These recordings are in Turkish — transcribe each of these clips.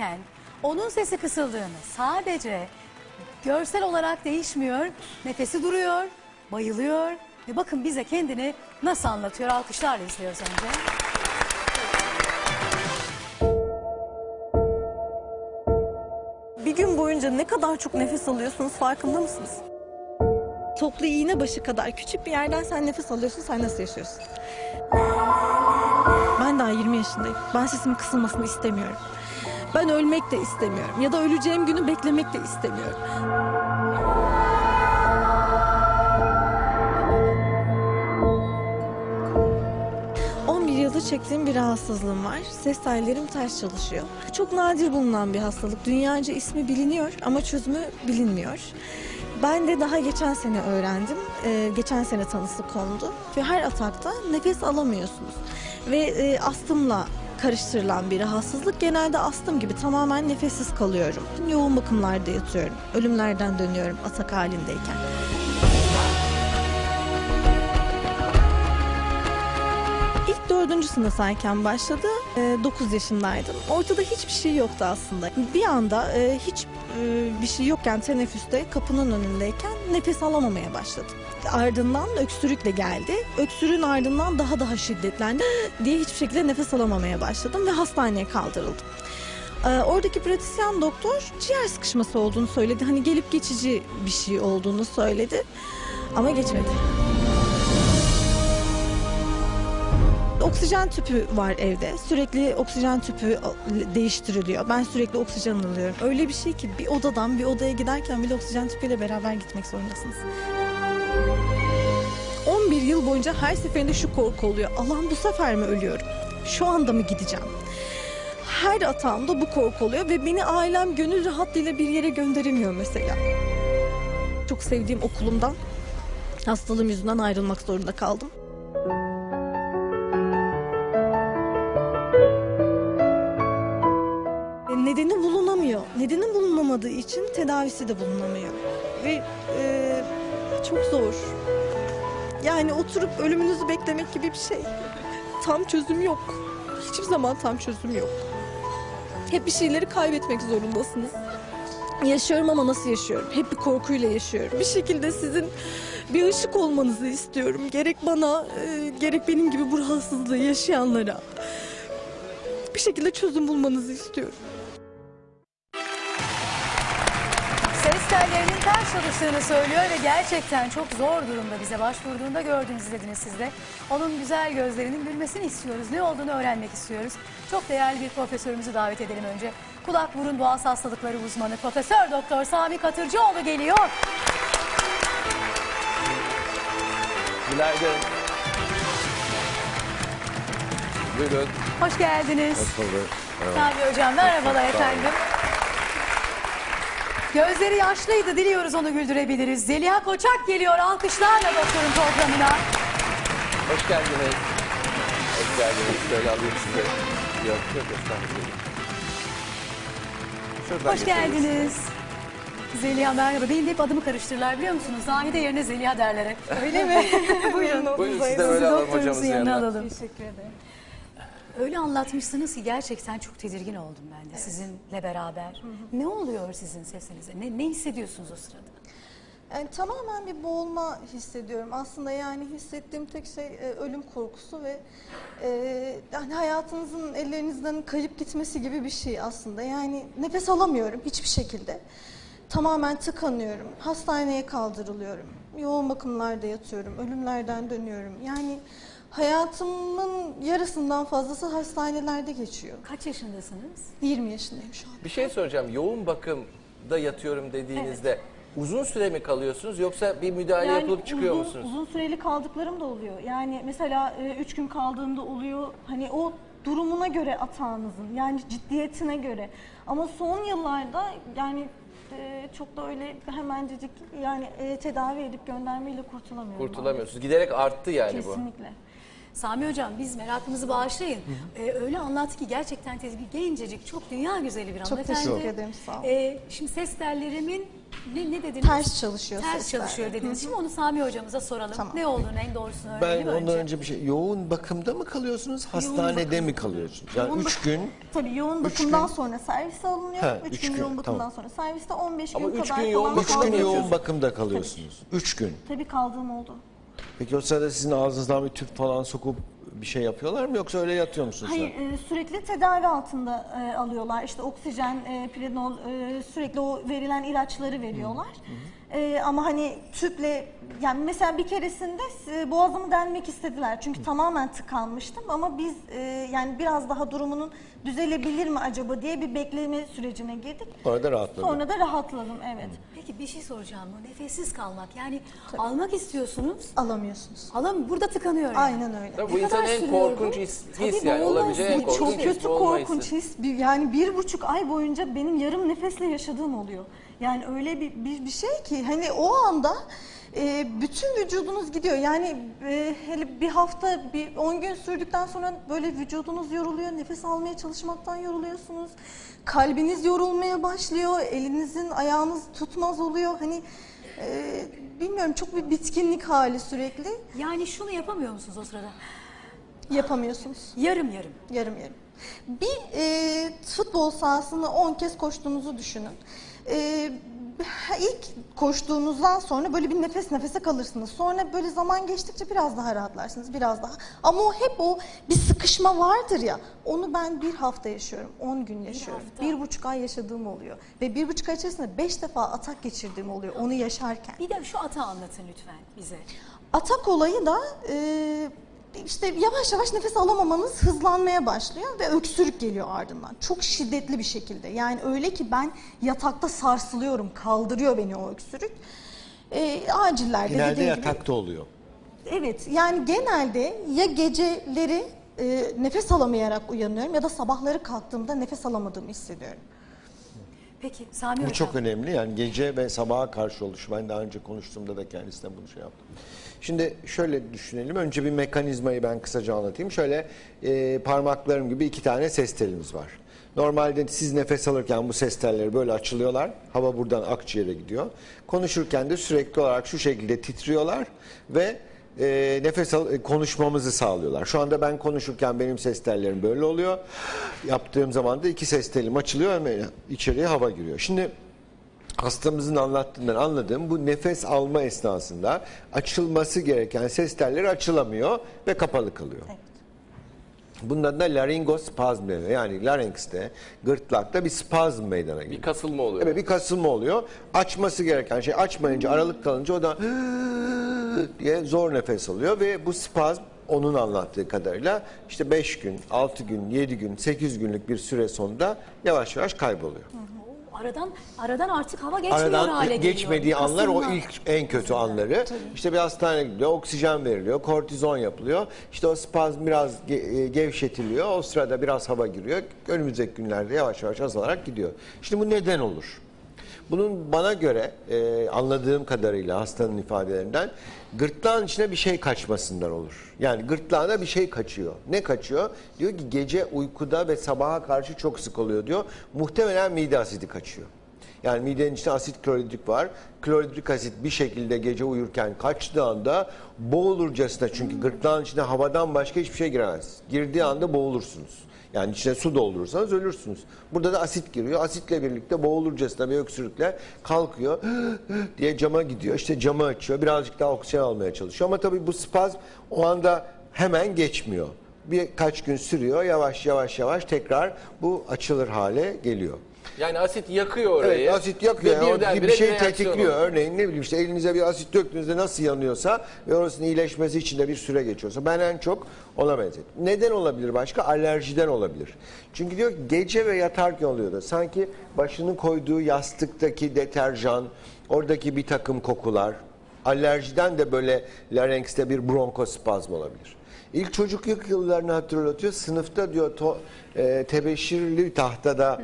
Yani onun sesi kısıldığını sadece görsel olarak değişmiyor, nefesi duruyor, bayılıyor ve bakın bize kendini nasıl anlatıyor alkışlarla izliyoruz önce. Bir gün boyunca ne kadar çok nefes alıyorsunuz farkında mısınız? Toplu iğne başı kadar küçük bir yerden sen nefes alıyorsun, sen nasıl yaşıyorsun? Ben daha 20 yaşındayım. Ben sesimin kısılmasını istemiyorum. Ben ölmek de istemiyorum. Ya da öleceğim günü beklemek de istemiyorum. ...11 yıldır çektiğim bir rahatsızlığım var. Ses tellerim ters çalışıyor. Çok nadir bulunan bir hastalık. Dünyaca ismi biliniyor ama çözümü bilinmiyor. Ben de daha geçen sene öğrendim. Ee, geçen sene tanısı kondu. Ve her atakta nefes alamıyorsunuz. Ve e, astımla karıştırılan bir rahatsızlık. Genelde astım gibi tamamen nefessiz kalıyorum. Yoğun bakımlarda yatıyorum. Ölümlerden dönüyorum atak halindeyken. İlk dördüncü sınıftayken başladı. 9 yaşındaydım. Ortada hiçbir şey yoktu aslında. Bir anda e, hiç e, bir şey yokken teneffüste kapının önündeyken nefes alamamaya başladım. Ardından öksürükle geldi. Öksürüğün ardından daha daha şiddetlendi diye hiçbir şekilde nefes alamamaya başladım ve hastaneye kaldırıldım. Ee, Oradaki pratisyen doktor ciğer sıkışması olduğunu söyledi. Hani gelip geçici bir şey olduğunu söyledi. Ama geçmedi. Oksijen tüpü var evde. Sürekli oksijen tüpü değiştiriliyor. Ben sürekli oksijen alıyorum. Öyle bir şey ki bir odadan bir odaya giderken bile oksijen tüpüyle beraber gitmek zorundasınız. 11 yıl boyunca her seferinde şu korku oluyor. Allah'ım bu sefer mi ölüyorum? Şu anda mı gideceğim? Her atağımda bu korku oluyor ve beni ailem gönül rahatlığıyla bir yere gönderemiyor mesela. Çok sevdiğim okulumdan hastalığım yüzünden ayrılmak zorunda kaldım. Nedeni bulunamıyor. Nedeni bulunamadığı için tedavisi de bulunamıyor. Ve e, çok zor. Yani oturup ölümünüzü beklemek gibi bir şey. Tam çözüm yok. Hiçbir zaman tam çözüm yok. Hep bir şeyleri kaybetmek zorundasınız. Yaşıyorum ama nasıl yaşıyorum? Hep bir korkuyla yaşıyorum. Bir şekilde sizin bir ışık olmanızı istiyorum. Gerek bana, e, gerek benim gibi bu rahatsızlığı yaşayanlara. Bir şekilde çözüm bulmanızı istiyorum. Ses tellerinin ters çalıştığını söylüyor ve gerçekten çok zor durumda bize başvurduğunda gördünüz izlediniz siz de. Onun güzel gözlerinin gülmesini istiyoruz. Ne olduğunu öğrenmek istiyoruz. Çok değerli bir profesörümüzü davet edelim önce. Kulak burun boğaz hastalıkları uzmanı Profesör Doktor Sami Katırcıoğlu geliyor. Günaydın. Buyurun. Hoş geldiniz. Hoş bulduk. Merhaba. Sami Hocam merhabalar efendim. Gözleri yaşlıydı diliyoruz onu güldürebiliriz. Zeliha Koçak geliyor alkışlarla doktorun programına. Hoş geldiniz. Hoş geldiniz. Şöyle alayım size. Yok yok estağfurullah. Şuradan Hoş geçelim. geldiniz. Zeliha merhaba. Benim de hep adımı karıştırırlar biliyor musunuz? Zahide yerine Zeliha derler hep. Öyle mi? Buyurun. Buyurun siz de böyle alalım hocamızın yanına yanına. alalım. Teşekkür ederim. Öyle anlatmışsınız ki gerçekten çok tedirgin oldum ben de sizinle beraber. Ne oluyor sizin sesinize? Ne, ne hissediyorsunuz o sırada? Yani tamamen bir boğulma hissediyorum. Aslında yani hissettiğim tek şey e, ölüm korkusu ve e, yani hayatınızın ellerinizden kayıp gitmesi gibi bir şey aslında. Yani nefes alamıyorum hiçbir şekilde. Tamamen tıkanıyorum. Hastaneye kaldırılıyorum. Yoğun bakımlarda yatıyorum. Ölümlerden dönüyorum. Yani hayatımın yarısından fazlası hastanelerde geçiyor. Kaç yaşındasınız? 20 yaşındayım şu an. Bir şey soracağım. Yoğun bakımda yatıyorum dediğinizde uzun süre mi kalıyorsunuz yoksa bir müdahale yapılıp çıkıyor uzun, musunuz? Uzun süreli kaldıklarım da oluyor. Yani mesela 3 gün kaldığımda oluyor. Hani o durumuna göre atağınızın yani ciddiyetine göre. Ama son yıllarda yani e, çok da öyle hemencecik yani e, tedavi edip göndermeyle kurtulamıyorum. Kurtulamıyorsunuz. Giderek arttı yani maalesef. Kesinlikle. Sami Hocam biz merakımızı bağışlayın. Ee, öyle anlattı ki gerçekten tez bir gencecik, çok dünya güzeli bir Çok hanımefendi. teşekkür ederim, sağ olun. Ee, şimdi ses tellerimin ne, ne dediniz? Ters çalışıyor Ters ses telleri. çalışıyor dediniz. Şimdi onu Sami hocamıza soralım. Tamam. Ne olduğunu en doğrusunu Ben öğrenelim ondan önce. önce bir şey, yoğun bakımda mı kalıyorsunuz, hastanede mi kalıyorsunuz? Yani Yoğun üç gün, Tabii yoğun Üç bakımdan gün- sonra servise alınıyor. Ha, 3 üç gün, gün, yoğun bakımdan tamam. sonra serviste 15 Ama gün üç kadar gün yoğun falan bakım- üç gün yoğun bakımda kalıyorsunuz. Üç gün. Tabii kaldığım oldu. Peki o sırada sizin ağzınızdan bir tüp falan sokup bir şey yapıyorlar mı yoksa öyle yatıyor musunuz? Hayır e, sürekli tedavi altında e, alıyorlar. İşte oksijen, e, Pirenol e, sürekli o verilen ilaçları veriyorlar. E, ama hani tüple yani mesela bir keresinde e, boğazımı delmek istediler. Çünkü tamamen tıkanmıştım ama biz e, yani biraz daha durumunun düzelebilir mi acaba diye bir bekleme sürecine girdik. Orada rahatladım. Sonra da rahatladım evet. Peki bir şey soracağım. Bu nefessiz kalmak yani almak istiyorsunuz. Alamıyorsunuz. Alam burada tıkanıyor. yani. Aynen öyle. Tabii Ne bu insanın kadar en sürüyor bu? korkunç his, Tabii his yani boğulmaz olabileceği en diye. korkunç Çok his kötü boğulma hissi. korkunç his. Bir- Yani bir buçuk ay boyunca benim yarım nefesle yaşadığım oluyor. Yani öyle bir, bir, bir şey ki hani o anda e, bütün vücudunuz gidiyor. Yani e, hele bir hafta, bir 10 gün sürdükten sonra böyle vücudunuz yoruluyor. Nefes almaya çalışmaktan yoruluyorsunuz. Kalbiniz yorulmaya başlıyor. Elinizin ayağınız tutmaz oluyor. Hani e, bilmiyorum çok bir bitkinlik hali sürekli. Yani şunu yapamıyor musunuz o sırada? Yapamıyorsunuz. Yarım yarım. Yarım yarım. Bir e, futbol sahasını 10 kez koştuğunuzu düşünün. E, ilk koştuğunuzdan sonra böyle bir nefes nefese kalırsınız. Sonra böyle zaman geçtikçe biraz daha rahatlarsınız, biraz daha. Ama o hep o bir sıkışma vardır ya. Onu ben bir hafta yaşıyorum, 10 gün yaşıyorum. hafta. Bir buçuk ay yaşadığım oluyor. Ve bir buçuk ay içerisinde beş defa atak geçirdiğim oluyor onu yaşarken. Bir de şu ata anlatın lütfen bize. Atak olayı da e, işte yavaş yavaş nefes alamamanız hızlanmaya başlıyor ve öksürük geliyor ardından. Çok şiddetli bir şekilde. Yani öyle ki ben yatakta sarsılıyorum, kaldırıyor beni o öksürük. E, acillerde Genelde dediğim gibi- yatakta oluyor. Evet yani genelde ya geceleri e, nefes alamayarak uyanıyorum ya da sabahları kalktığımda nefes alamadığımı hissediyorum. Peki Sami Bu Hocam. çok önemli yani gece ve sabaha karşı oluş. Ben daha önce konuştuğumda da kendisine bunu şey yaptım. Şimdi şöyle düşünelim. Önce bir mekanizmayı ben kısaca anlatayım. Şöyle e, parmaklarım gibi iki tane ses telimiz var. Normalde siz nefes alırken bu ses telleri böyle açılıyorlar. Hava buradan akciğere gidiyor. Konuşurken de sürekli olarak şu şekilde titriyorlar ve e, nefes al, e, konuşmamızı sağlıyorlar. Şu anda ben konuşurken benim ses tellerim böyle oluyor. Yaptığım zaman da iki ses telim açılıyor ve içeriye hava giriyor. Şimdi hastamızın anlattığından anladığım bu nefes alma esnasında açılması gereken ses telleri açılamıyor ve kapalı kalıyor. Bunun adına laringospazm deniyor. Yani larynx'te, gırtlakta bir spazm meydana geliyor. Bir kasılma oluyor. Evet bir kasılma oluyor. Açması gereken şey açmayınca aralık kalınca o da diye zor nefes alıyor ve bu spazm onun anlattığı kadarıyla işte 5 gün, 6 gün, 7 gün, 8 günlük bir süre sonunda yavaş yavaş kayboluyor. Aradan aradan artık hava geçmiyor Aradan hale geliyor. geçmediği anlar o ilk en kötü anları. İşte bir hastaneye gidiyor, oksijen veriliyor, kortizon yapılıyor. İşte o spazm biraz e, gevşetiliyor. O sırada biraz hava giriyor. Önümüzdeki günlerde yavaş yavaş azalarak gidiyor. Şimdi bu neden olur? Bunun bana göre e, anladığım kadarıyla hastanın ifadelerinden gırtlağın içine bir şey kaçmasından olur. Yani gırtlağına bir şey kaçıyor. Ne kaçıyor? Diyor ki gece uykuda ve sabaha karşı çok sık oluyor diyor. Muhtemelen mide asidi kaçıyor. Yani midenin içinde asit kloridrik var. Kloridrik asit bir şekilde gece uyurken kaçtığı anda boğulurcasına çünkü gırtlağın içine havadan başka hiçbir şey giremez. Girdiği anda boğulursunuz. Yani içine su doldurursanız ölürsünüz. Burada da asit giriyor. Asitle birlikte boğulurcasına bir öksürükle kalkıyor diye cama gidiyor. İşte camı açıyor. Birazcık daha oksijen almaya çalışıyor. Ama tabii bu spazm o anda hemen geçmiyor. Birkaç gün sürüyor. Yavaş yavaş yavaş tekrar bu açılır hale geliyor. Yani asit yakıyor orayı. Evet asit yakıyor. Ve Yani bir şey tetikliyor. oluyor. Örneğin ne bileyim işte elinize bir asit döktüğünüzde nasıl yanıyorsa ve orasının iyileşmesi için de bir süre geçiyorsa ben en çok ona benzettim. Neden olabilir başka? Alerjiden olabilir. Çünkü diyor ki gece ve yatarken oluyor da sanki başını koyduğu yastıktaki deterjan, oradaki bir takım kokular, alerjiden de böyle larynx'te bir bronkospazm olabilir. İlk çocukluk yıllarını hatırlatıyor. Sınıfta diyor to, e, tebeşirli tahtada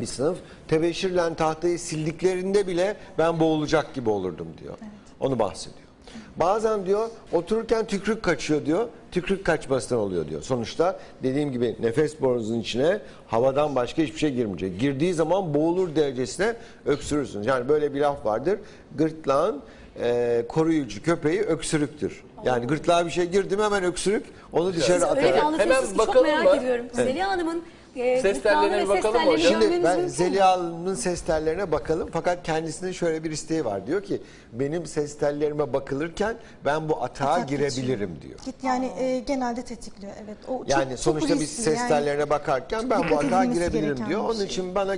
bir sınıf. Tebeşirle tahtayı sildiklerinde bile ben boğulacak gibi olurdum diyor. Onu bahsediyor. Bazen diyor otururken tükrük kaçıyor diyor. Tükrük kaçmasından oluyor diyor. Sonuçta dediğim gibi nefes borunuzun içine havadan başka hiçbir şey girmeyecek. Girdiği zaman boğulur derecesine öksürürsünüz. Yani böyle bir laf vardır. Gırtlağın e, koruyucu köpeği öksürüktür. Yani gırtlağa bir şey girdi mi hemen öksürük onu dışarı Siz öyle bir atar. anlatıyorsunuz ki çok bakalım merak mı? ediyorum. Zeliha Hanım'ın e, Ses gırtlağını tellerine bir ses bakalım tellerini hocam. Şimdi ben mü? Zeliha'nın ses tellerine bakalım. Fakat kendisinin şöyle bir isteği var. Diyor ki benim ses tellerime bakılırken ben bu atağa Atak girebilirim diyor. Git yani e, genelde tetikliyor evet. O çok- Yani çok sonuçta biz riskli. ses Yani- tellerine bakarken ben bu atağa girebilirim diyor. Onun şey. için bana